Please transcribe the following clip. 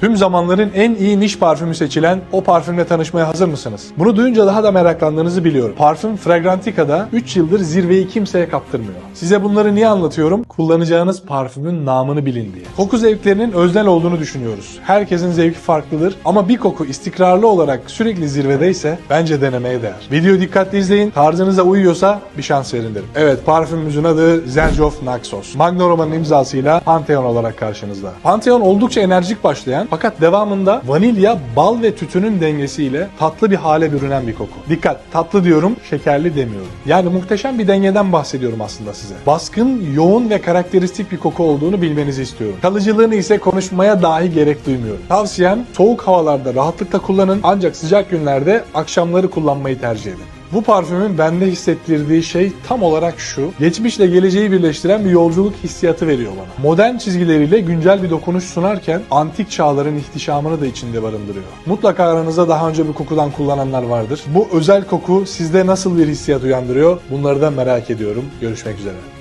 Tüm zamanların en iyi niş parfümü seçilen o parfümle tanışmaya hazır mısınız? Bunu duyunca daha da meraklandığınızı biliyorum. Parfüm Fragrantica'da 3 yıldır zirveyi kimseye kaptırmıyor. Size bunları niye anlatıyorum? Kullanacağınız parfümün namını bilin diye. Koku zevklerinin öznel olduğunu düşünüyoruz. Herkesin zevki farklıdır ama bir koku istikrarlı olarak sürekli zirvedeyse bence denemeye değer. Videoyu dikkatli izleyin. Tarzınıza uyuyorsa bir şans verin derim. Evet parfümümüzün adı Zenjof Naxos. Magna Roma'nın imzasıyla Pantheon olarak karşınızda. Pantheon oldukça enerjik başlayan fakat devamında vanilya, bal ve tütünün dengesiyle tatlı bir hale bürünen bir koku. Dikkat tatlı diyorum şekerli demiyorum. Yani muhteşem bir dengeden bahsediyorum aslında size. Baskın, yoğun ve karakteristik bir koku olduğunu bilmenizi istiyorum. Kalıcılığını ise konuşmaya dahi gerek duymuyorum. Tavsiyem soğuk havalarda rahatlıkla kullanın ancak sıcak günlerde akşamları kullanmayı tercih edin. Bu parfümün bende hissettirdiği şey tam olarak şu. Geçmişle geleceği birleştiren bir yolculuk hissiyatı veriyor bana. Modern çizgileriyle güncel bir dokunuş sunarken antik çağların ihtişamını da içinde barındırıyor. Mutlaka aranızda daha önce bu kokudan kullananlar vardır. Bu özel koku sizde nasıl bir hissiyat uyandırıyor? Bunları da merak ediyorum. Görüşmek üzere.